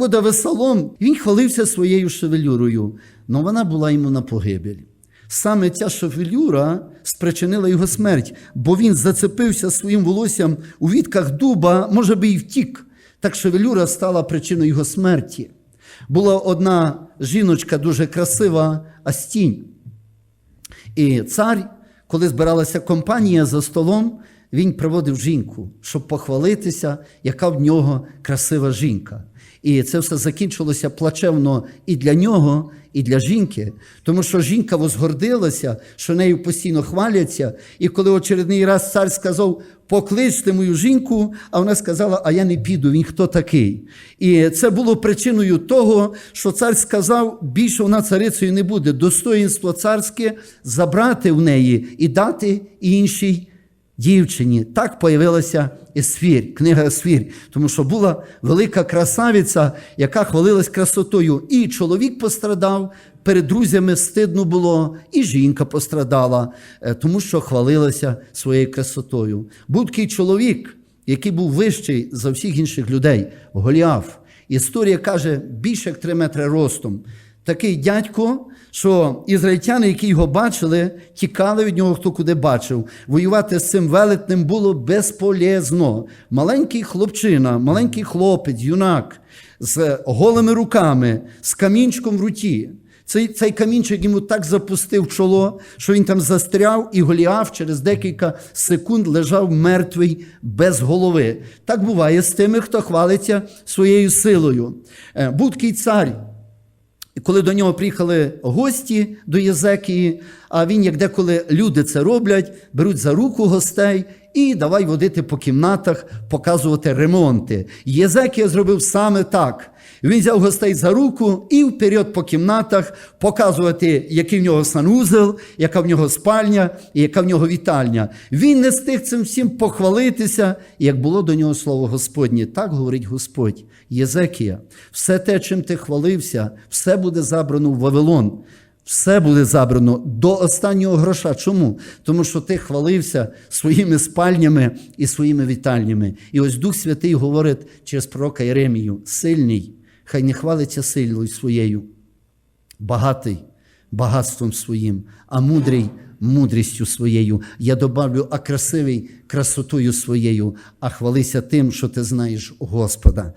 буде Весолом, він хвалився своєю шевелюрою, але вона була йому на погибель. Саме ця шевелюра спричинила його смерть, бо він зацепився своїм волоссям у вітках дуба, може би і втік. Так шевелюра стала причиною його смерті. Була одна жіночка дуже красива, Астінь. І цар, коли збиралася компанія за столом, він приводив жінку, щоб похвалитися, яка в нього красива жінка. І це все закінчилося плачевно і для нього, і для жінки, тому що жінка возгордилася, що нею постійно хваляться. І коли очередний раз цар сказав, покличте мою жінку, а вона сказала, а я не піду, він хто такий. І це було причиною того, що цар сказав, більше вона царицею не буде. Достоїнство царське забрати в неї і дати іншій дівчині. Так появилася Есфір, книга Есфір, тому що була велика красавиця, яка хвалилась красотою. І чоловік пострадав, перед друзями стидно було, і жінка пострадала, е, тому що хвалилася своєю красотою. Був такий чоловік, який був вищий за всіх інших людей, Голіаф. Історія каже, більше як 3 метри ростом. Такий дядько, що ізраїльтяни, які його бачили, тікали від нього, хто куди бачив. Воювати з цим велетнем було безполезно. Маленький хлопчина, маленький хлопець, юнак з голими руками, з камінчиком в руті. Цей, цей камінчик йому так запустив чоло, що він там застряв, і Голіаф через декілька секунд лежав мертвий без голови. Так буває з тими, хто хвалиться своєю силою. Е, Був цар. Коли до нього приїхали гості до Єзекії, а він, як деколи люди це роблять, беруть за руку гостей і давай водити по кімнатах, показувати ремонти. Єзекія зробив саме так. Він взяв гостей за руку і вперед по кімнатах показувати, який в нього санузел, яка в нього спальня і яка в нього вітальня. Він не встиг цим всім похвалитися, як було до нього слово Господнє. Так говорить Господь. Єзекія, все те, чим ти хвалився, все буде забрано в Вавилон. Все буде забрано до останнього гроша. Чому? Тому що ти хвалився своїми спальнями і своїми вітальнями. І ось Дух Святий говорить через пророка Єремію: сильний, хай не хвалиться силою своєю, багатий багатством своїм, а мудрий мудрістю своєю. Я добавлю, а красивий красотою своєю, а хвалися тим, що ти знаєш Господа.